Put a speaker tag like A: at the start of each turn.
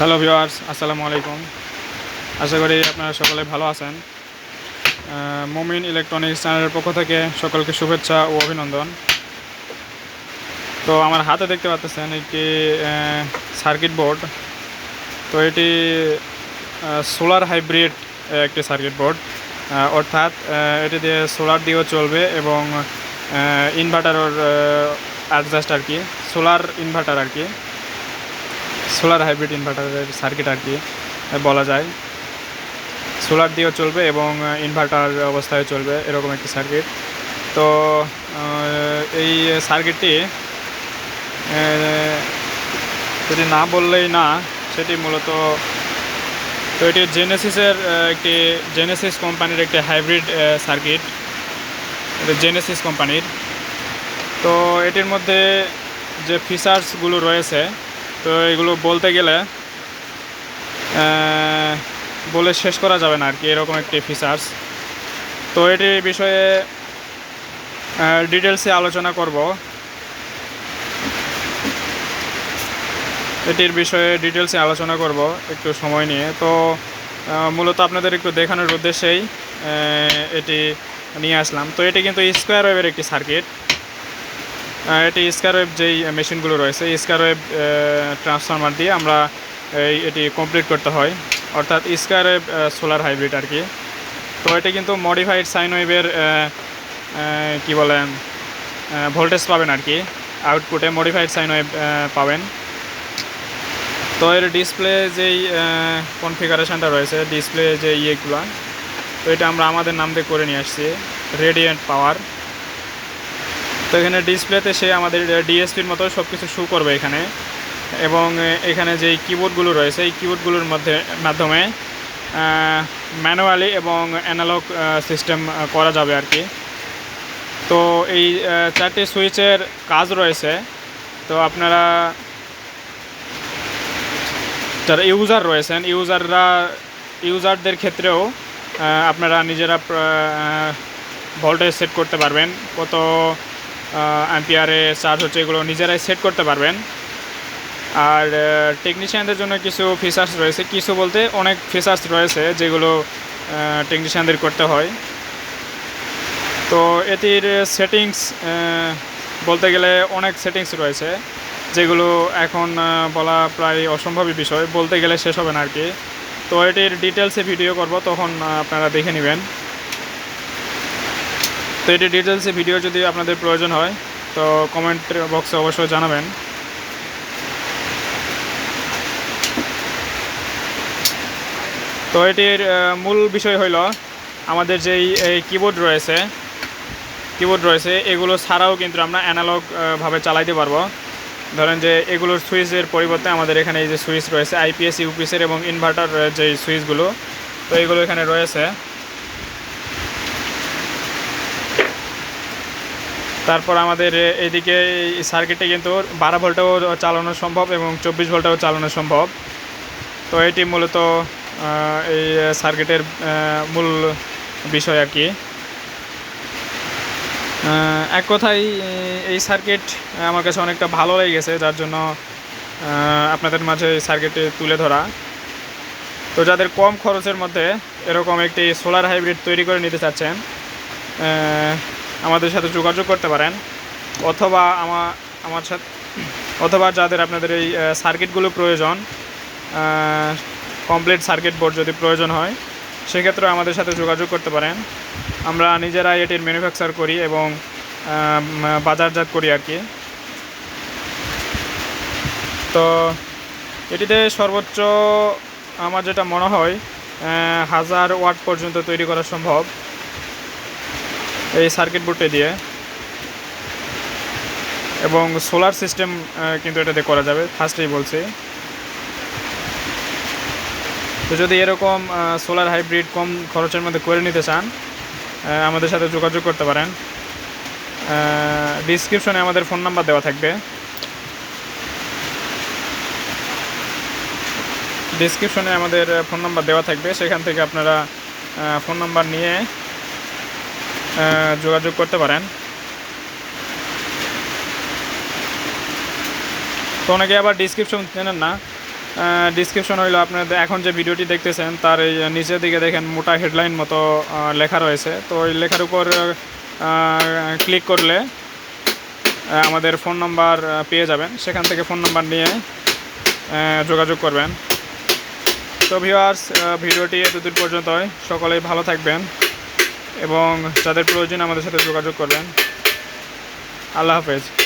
A: Hello viewers আসসালামু আলাইকুম। আশা করি আপনারা সকলে ভালো আছেন। মুমিন ইলেকট্রনিক্স চ্যানেলের পক্ষ থেকে সকলকে শুভেচ্ছা ও অভিনন্দন। তো আমার হাতে দেখতে পাচ্ছেন একটি সার্কিট বোর্ড। তো এটি সোলার হাইব্রিড একটি সার্কিট বোর্ড। অর্থাৎ এটি দিয়ে সোলার দিয়েও চলবে এবং ইনভার্টারের অ্যাডজাস্ট আর কি, সোলার ইনভার্টার আর কি। সোলার হাইব্রিড ইনভার্টারের সার্কিট আর কি বলা যায়। সোলার দিয়েও চলবে এবং ইনভার্টার অবস্থায় চলবে এরকম একটি সার্কিট। তো এই সার্কিটটি যদি না বললেই না, সেটি মূলত, তো এটি জেনেসিসের একটি জেনেসিস কোম্পানির একটি হাইব্রিড সার্কিট। জেনেসিস কোম্পানির। তো, এটির মধ্যে যে ফিচার্সগুলো রয়েছে তো এগুলো বলতে গেলে বলে শেষ করা যাবে না আর কি, এরকম একটি ফিচার্স তো এটির বিষয়ে ডিটেলসে আলোচনা করব। এটির বিষয়ে ডিটেলসে আলোচনা করব একটু সময় নিয়ে। তো মূলত আপনাদের একটু দেখানোর উদ্দেশ্যেই এটি নিয়ে আসলাম। তো এটি কিন্তু স্কোয়ার ওয়েভের একটি সার্কিট এটি স্কারওয়েভ যেই মেশিনগুলো রয়েছে স্কারওয়েভ ট্রান্সফরমার দিয়ে আমরা এই এটি কমপ্লিট করতে হয়। অর্থাৎ স্কারওয়েভ সোলার হাইব্রিড আর কি। তো এটি কিন্তু মডিফাইড সাইন ওয়েভের কী বলে ভোল্টেজ পাবেন আর কি। আউটপুটে মডিফাইড সাইন ওয়েভ পাবেন। তো এর ডিসপ্লে যেই কনফিগারেশানটা রয়েছে, ডিসপ্লে যে ইয়েগুলো, তো এটা আমরা আমাদের নাম দিয়ে করে নিয়ে আসছি, রেডিয়েন্ট পাওয়ার। তো এখানে ডিসপ্লেতে সে আমাদের ডিএসপির মতো সব কিছু শো করবে এখানে। এবং এখানে যে কিবোর্ডগুলো রয়েছে, এই কিবোর্ডগুলোর মধ্যে, মাধ্যমে ম্যানুয়ালি এবং অ্যানালগ সিস্টেম করা যাবে আর কি। তো এই চারটি সুইচের কাজ রয়েছে। তো আপনারা, যারা ইউজার রয়েছেন ইউজাররা ইউজারদের ক্ষেত্রেও আপনারা নিজেরা ভোল্টেজ সেট করতে পারবেন। কত অ্যাম্পিয়ারে চার্জ হচ্ছে, এগুলো নিজেরাই সেট করতে পারবেন। আর টেকনিশিয়ানদের জন্য কিছু ফিচার্স রয়েছে। কিছু বলতে অনেক ফিচার্স রয়েছে যেগুলো টেকনিশিয়ানদের করতে হয়। তো এটির সেটিংস বলতে গেলে অনেক সেটিংস রয়েছে, যেগুলো এখন বলা প্রায় অসম্ভবই বিষয়। বলতে গেলে শেষ হবে না আর কি। তো এটির ডিটেলসে ভিডিও করব, তখন আপনারা দেখে নেবেন। তো এটি ডিটেলসে ভিডিও যদি আপনাদের প্রয়োজন হয়, তো কমেন্ট বক্সে অবশ্যই জানাবেন। তো এটির মূল বিষয় হইল, আমাদের যেই, এই কিবোর্ড রয়েছে কিবোর্ড রয়েছে, এগুলো ছাড়াও কিন্তু আমরা অ্যানালগভাবে চালাইতে পারব। ধরেন যে, এগুলোর সুইচের পরিবর্তে আমাদের এখানে এই যে সুইচ রয়েছে আইপিএস ইউপিএসের এবং ইনভার্টার যে সুইচগুলো, তো এগুলো এখানে রয়েছে। তারপর আমাদের এদিকে এই সার্কিটে কিন্তু বারো ভোল্টেও চালানো সম্ভব এবং চব্বিশ ভোল্টেও চালানো সম্ভব। তো এটি মূলত এই সার্কিটের মূল বিষয় আর কি। এক কথায় এই- সার্কিট আমার কাছে অনেকটা ভালো লেগেছে যার জন্য আপনাদের মাঝে এই সার্কিটটি তুলে ধরা। তো যাদের কম খরচের মধ্যে এরকম একটি সোলার হাইব্রিড তৈরি করে নিতে চাচ্ছেন আমাদের সাথে যোগাযোগ করতে পারেন। অথবা আমার আমার সাথে, অথবা যাদের আপনাদের এই সার্কিটগুলো প্রয়োজন কমপ্লিট সার্কিট বোর্ড যদি প্রয়োজন হয় সেক্ষেত্রে আমাদের সাথে যোগাযোগ করতে পারেন। আমরা নিজেরাই এটির ম্যানুফ্যাকচার করি এবং বাজারজাত করি আর কি। তো, এটিতে সর্বোচ্চ আমার যেটা মনে হয় হাজার ওয়াট পর্যন্ত তৈরি করা সম্ভব। এই সার্কিট বোর্ডটি দিয়ে। এবং সোলার সিস্টেম কিন্তু এটাতে করা যাবে ফার্স্টেই বলছি। তো যদি এরকম সোলার হাইব্রিড কম খরচের মধ্যে করে নিতে চান আমাদের সাথে যোগাযোগ করতে পারেন। ডিসক্রিপশনে আমাদের ফোন নাম্বার দেওয়া থাকবে। ডিসক্রিপশনে আমাদের ফোন নাম্বার দেওয়া থাকবে। সেখান থেকে আপনারা ফোন নাম্বার নিয়ে যোগাযোগ করতে পারেন। তো অনেকে আবার ডিসক্রিপশন চেনেন না। ডিসক্রিপশন হইল আপনাদের এখন যে ভিডিওটি দেখতেছেন, তার এই নিচের দিকে দেখেন মোটা হেডলাইন মতো লেখা রয়েছে। তো ওই লেখার উপর ক্লিক করলে আমাদের ফোন নাম্বার পেয়ে যাবেন। সেখান থেকে ফোন নাম্বার নিয়ে যোগাযোগ করবেন। তো ভিউয়ার্স ভিডিওটি এতদূর পর্যন্তই সকলেই ভালো থাকবেন। এবং যাদের প্রয়োজন আমাদের সাথে যোগাযোগ করবেন। আল্লাহ হাফেজ।